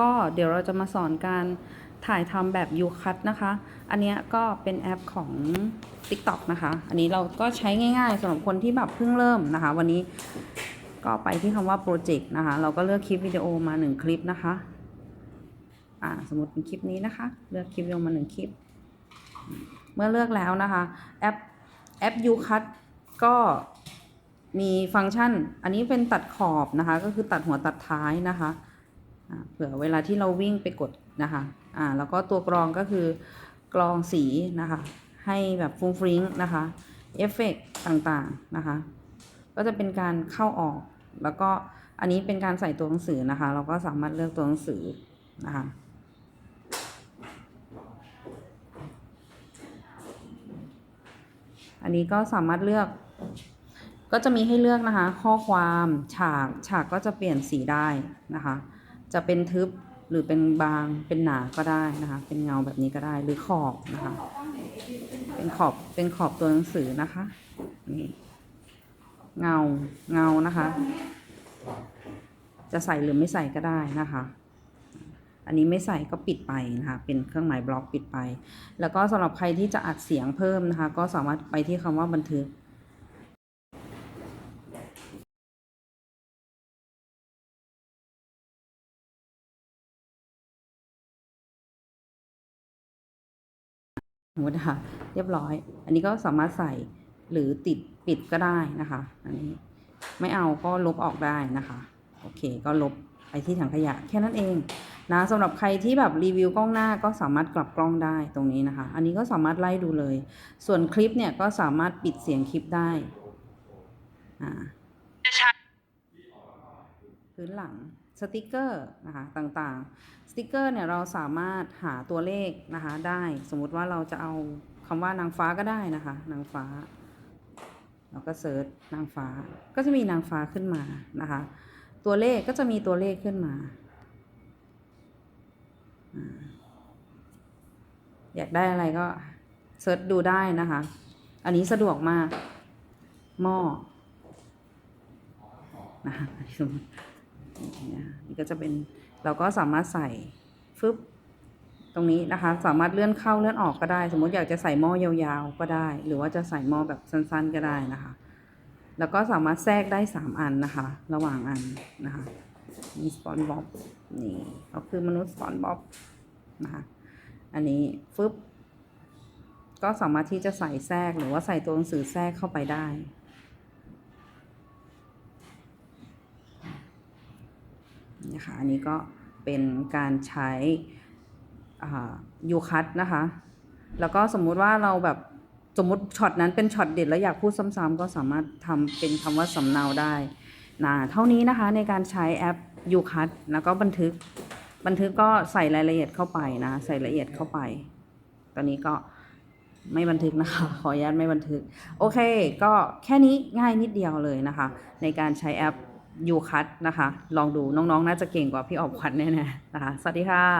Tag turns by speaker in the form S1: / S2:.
S1: ก็เดี๋ยวเราจะมาสอนการถ่ายทำแบบยูคั t นะคะ อันนี้ก็เป็นแอปของ TikTok นะคะ อันนี้เราก็ใช้ง่ายๆสำหรับคนที่แบบเพิ่งเริ่มนะคะ วันนี้ก็ไปที่คำว่าโปรเจกต์นะคะ เราก็เลือกคลิปวิดีโอมาหนึ่งคลิปนะคะ อ่า สมมติเป็นคลิปนี้นะคะ เลือกคลิปวิดีโอมาหนึ่งคลิป เมื่อเลือกแล้วนะคะ แอปแอป UCut ก็มีฟังก์ชัน อันนี้เป็นตัดขอบนะคะ ก็คือตัดหัวตัดท้ายนะคะ เผื่อเวลาที่เราวิ่งไปกดนะคะอ่าแล้วก็ตัวกรองก็คือกรองสีนะคะ ให้แบบฟุ้งฟริ้งนะคะเอฟเฟกต่างๆนะคะ ก็จะเป็นการเข้าออก แล้วก็อันนี้เป็นการใส่ตัวหนังสือนะคะ เราก็สามารถเลือกตัวหนังสือนะคะอันนี้ก็สามารถเลือก ก็จะมีให้เลือกนะคะ ข้อความฉากฉากก็จะเปลี่ยนสีได้นะคะ จะเป็นทึบหรือเป็นบางเป็นหนาก็ได้นะคะ เป็นเงาแบบนี้ก็ได้หรือขอบนะคะ เป็นขอบเป็นขอบตัวหนังสือนะคะนี่เงาเงานะคะ จะใส่หรือไม่ใส่ก็ได้นะคะ อันนี้ไม่ใส่ก็ปิดไปนะคะ เป็นเครื่องหมายบล็อกปิดไป แล้วก็สำหรับใครที่จะอัดเสียงเพิ่มนะคะ ก็สามารถไปที่คำว่าบันทึก สมมตินะคะเรียบร้อย อันนี้ก็สามารถใส่หรือติดปิดก็ได้นะคะ อันนี้ไม่เอาก็ลบออกได้นะคะ โอเค ก็ลบไปที่ถังขยะแค่นั้นเองนะสำหรับใครที่แบบรีวิวกล้องหน้าก็สามารถกลับกล้องได้ตรงนี้นะคะ อันนี้ก็สามารถไล่ดูเลย ส่วนคลิปเนี่ยก็สามารถปิดเสียงคลิปได้อ่าพื้นหลัง สติกเกอร์นะคะต่างๆ สติกเกอร์เนี่ยเราสามารถหาตัวเลขนะคะได้สมมุติว่าเราจะเอาคำว่านางฟ้าก็ได้นะคะนางฟ้า เราก็เซิร์ชนางฟ้าก็จะมีนางฟ้าขึ้นมานะคะตัวเลขก็จะมีตัวเลขขึ้นมา อยากได้อะไรก็เซิร์ชดูได้นะคะ อันนี้สะดวกมากหม้อนะคะ นี่ก็จะเป็นเราก็สามารถใส่ฟึบตรงนี้นะคะ สามารถเลื่อนเข้าเลื่อนออกก็ได้ สมมติอยากจะใส่หม้อยาวๆก็ได้ หรือว่าจะใส่หม้อแบบสั้นๆก็ได้นะคะ แล้วก็สามารถแทรกได้สามอันนะคะ ระหว่างอันนะคะมีสปอนบ๊อบนี่ก็คือมนุษย์สปอนบ๊อบนะคะอันนี้ฟึบก็สามารถที่จะใส่แทรกหรือว่าใส่ตัวหนังสือแทรกเข้าไปได้ นะคะอันนี้ก็เป็นการใช้ยูคัตนะคะ แล้วก็สมมุติว่าเราแบบสมมติช็อตนั้นเป็นช็อตเด็ดแล้วอยากพูดซ้ำๆก็สามารถทำเป็นคำว่าสำเนาได้นะเท่านี้นะคะในการใช้แอปยูคัตแล้วก็บันทึกบันทึกก็ใส่รายละเอียดเข้าไปนะใส่ละเอียดเข้าไป ตอนนี้ก็ไม่บันทึกนะคะ ขออนุญาตไม่บันทึก โอเค ก็แค่นี้ง่ายนิดเดียวเลยนะคะ ในการใช้แอป ยูคัตนะคะ ลองดูน้องๆน่าจะเก่งกว่าพี่ออบขวัญแน่ๆนะคะ สวัสดีค่ะ